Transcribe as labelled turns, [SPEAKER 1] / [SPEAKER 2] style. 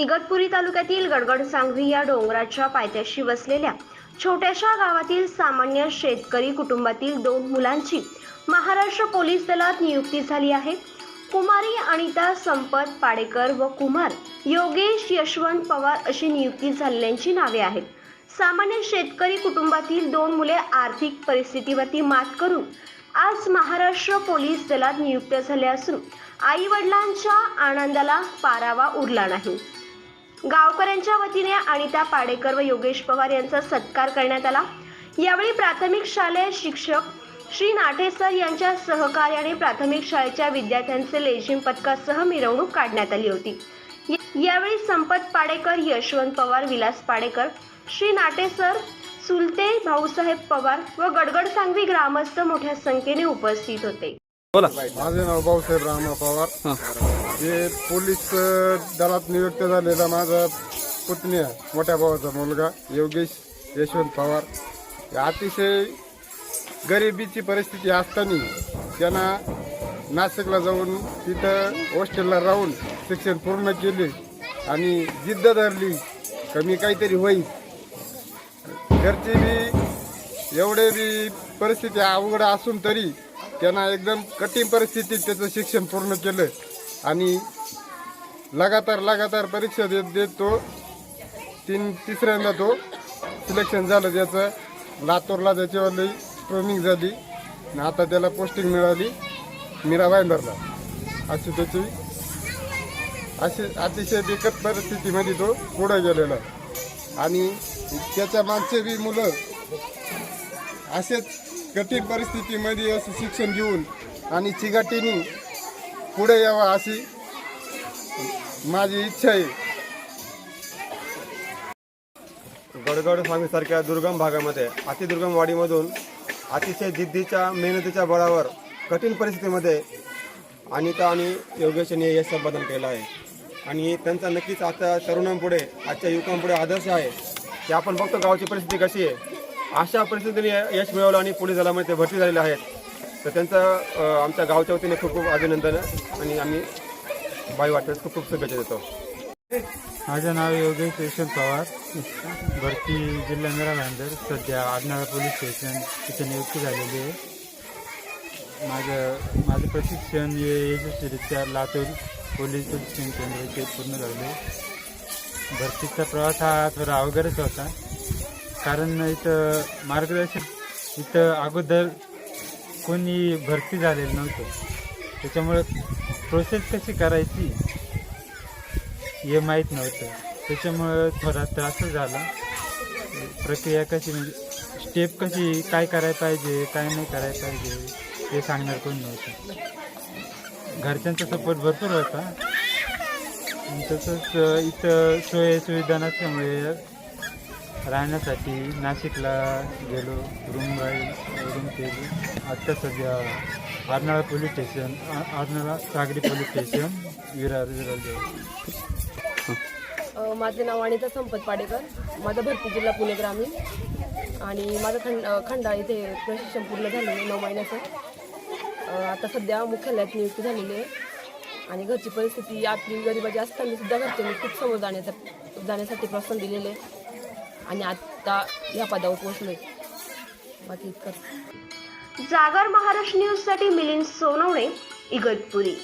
[SPEAKER 1] इगतपुरी तालुक्यातील गडगड सांगवी या डोंगराच्या पायथ्याशी वसलेल्या छोट्याशा गावातील सामान्य शेतकरी कुटुंबातील दोन मुलांची महाराष्ट्र पोलीस दलात नियुक्ती झाली आहे. कुमारी अनिता संपत पाडेकर व कुमार योगेश यशवंत पवार अशी नियुक्ती झालेल्यांची नावे आहेत. सामान्य शेतकरी कुटुंबातील दोन मुले आर्थिक परिस्थितीवरती मात करून आज महाराष्ट्र पोलीस दलात नियुक्त झाले असून आई वडिलांच्या आनंदाला पारावा उरला नाही. गावकऱ्यांच्या वतीने अनिता पाडेकर व योगेश पवार यांचा सत्कार करण्यात आला. यावेळी प्राथमिक शालेय शिक्षक श्री नाटे सर यांच्या सहकार्याने प्राथमिक शाळेच्या विद्यार्थ्यांचे लेझिम पथकासह मिरवणूक काढण्यात आली होती. यावेळी संपत पाडेकर यशवंत पवार विलास पाडेकर श्री नाटे सर सुलते भाऊसाहेब पवार व गडगड सांगवी ग्रामस्थ मोठ्या संख्येने उपस्थित होते.
[SPEAKER 2] बोला.
[SPEAKER 3] माझे नाव भाऊसाहेब रामा पवार. हे पोलीस दलात नियुक्त झालेला माझा पुतणी आहे, मोठ्या भावाचा मुलगा योगेश यशवंत पवार. अतिशय गरिबीची परिस्थिती असताना त्यांना नाशिकला जाऊन तिथं हॉस्टेलला राहून शिक्षण पूर्ण केले आणि जिद्द धरली कमी काहीतरी होईल घरची बी एवढे बी परिस्थिती अवघड असून तरी त्यांना एकदम कठीण परिस्थितीत त्याचं शिक्षण पूर्ण केलं. आणि लगातार लगातार परीक्षा देत देत. तो तीन तिसऱ्यांदा तो सिलेक्शन झालं त्याचं लातूरला त्याच्यावर ट्रेनिंग झाली. आणि आता त्याला पोस्टिंग मिळाली मीरा भाईंदरला. अशी त्याची अशी अतिशय बिकट परिस्थितीमध्ये तो पुढे गेलेला आणि त्याच्या मागचे बी मुलं असेच कठीण परिस्थितीमध्ये असं शिक्षण घेऊन आणि चिगाटीने पुढे यावं अशी माझी इच्छा आहे.
[SPEAKER 2] गडगड स्वामीसारख्या दुर्गम भागामध्ये अतिदुर्गम वाडीमधून अतिशय जिद्दीच्या मेहनतीच्या बळावर कठीण परिस्थितीमध्ये अनिता आणि योगेशने यश संपादन केलं आहे. आणि त्यांचा नक्कीच आता तरुणांपुढे आजच्या युवकांपुढे आदर्श आहे. की आपण बघतो गावची परिस्थिती कशी आहे. अशा परिस्थितीने यश मिळवलं आणि पोलीस दलामध्ये म्हणजे ते भरती झालेले आहेत. तर त्यांचं आमच्या गावच्या वतीने खूप खूप अभिनंदन आणि आम्ही बाई वाटत खूप खूप शुभेच्छा देतो.
[SPEAKER 4] माझं नाव योगेश यशवंत पवार. भरती जिल्हा मेरा भांडर सध्या आडनाळा पोलीस स्टेशन तिथे नियुक्ती झालेली आहे. माझं माझं प्रशिक्षण हे यशस्वीरित्या लातूर पोलीस प्रशिक्षण केंद्र इथे पूर्ण झाले. भरतीचा प्रवास हा थोडा अवघडच होता. कारण इथं मार्गदर्शन इथं अगोदर कोणी भरती झालेलं नव्हतं. त्याच्यामुळं प्रोसेस कशी करायची हे माहीत नव्हतं. त्याच्यामुळं थोडा त्रास झाला. प्रक्रिया कशी म्हणजे स्टेप कशी काय करायला पाहिजे काय नाही करायला पाहिजे हे सांगणार कोण नव्हतं. घरच्यांचा सपोर्ट भरपूर होता. तसंच इथं सोय सुविधा नसल्यामुळे राहण्यासाठी नाशिकला गेलो रूम फोन केली. आत्ता सध्या आरनाळा पोलीस स्टेशन आरनाळा सागरी पोलीस स्टेशन विरार विरार जवळ.
[SPEAKER 5] अ, माझे नाव अनिता संपत पाडेकर. माझा भरती जिल्हा पुणे ग्रामीण. आणि माझं खंड अ, इथे प्रशिक्षण पूर्ण झालेलं आहे नऊ महिन्याचं. अ, आता सध्या मुख्यालयात नियुक्ती झालेली आहे. आणि घरची परिस्थिती आपली गरिबाची असताना सुद्धा घरच्यांनी खूप समोर जाण्याचा जाण्यासाठी प्रोत्साहन दिलेले आहे. आणि आत्ता या पदावर आहे बाकी इतकं
[SPEAKER 1] जागर महाराष्ट्र न्यूजसाठी मिलिंद सोनवणे इगतपुरी.